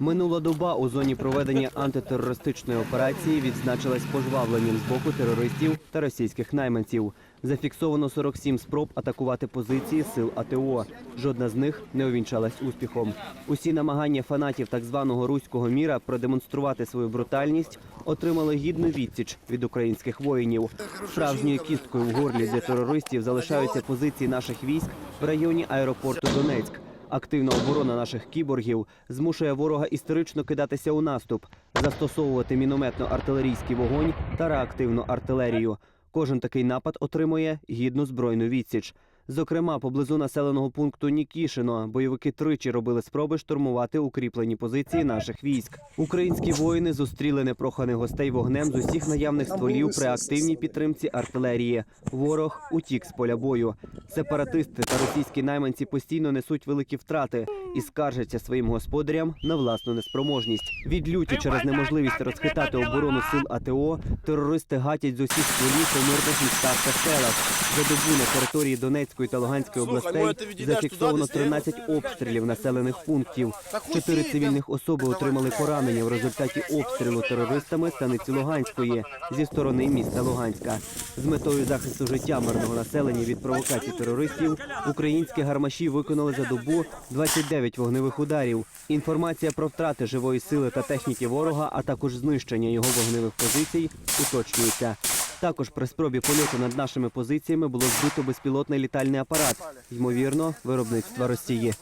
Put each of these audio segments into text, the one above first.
Минула доба у зоні проведення антитерористичної операції відзначилась пожвавленням з боку терористів та російських найманців. Зафіксовано 47 спроб атакувати позиції сил АТО. Жодна з них не увінчалась успіхом. Усі намагання фанатів так званого руського міра продемонструвати свою брутальність отримали гідну відсіч від українських воїнів. Справжньою кісткою в горлі для терористів залишаються позиції наших військ в районі аеропорту Донецьк. Активна оборона наших кіборгів змушує ворога історично кидатися у наступ, застосовувати мінометно-артилерійський вогонь та реактивну артилерію. Кожен такий напад отримує гідну збройну відсіч. Зокрема, поблизу населеного пункту Нікішино бойовики тричі робили спроби штурмувати укріплені позиції наших військ. Українські воїни зустріли непроханих гостей вогнем з усіх наявних стволів при активній підтримці артилерії. Ворог утік з поля бою. Сепаратисти та російські найманці постійно несуть великі втрати і скаржаться своїм господарям на власну неспроможність. Відлюті через неможливість розхитати оборону сил АТО терористи гатять з усіх стволів по мирних містах та селах. За добу на території Донецької та Луганської областей ти відійдеш зафіксовано 13 обстрілів населених пунктів. Чотири цивільних особи отримали поранення в результаті обстрілу терористами станиці Луганської зі сторони міста Луганська. З метою захисту життя мирного населення від провокацій терористів українські гармаші виконали за добу 29 вогневих ударів. Інформація про втрати живої сили та техніки ворога, а також знищення його вогневих позицій, уточнюється. Також при спробі польоту над нашими позиціями було збито безпілотний літальний апарат, ймовірно, виробництва Росії.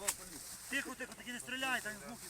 Тихо, тихо, такі не стріляй, там звуки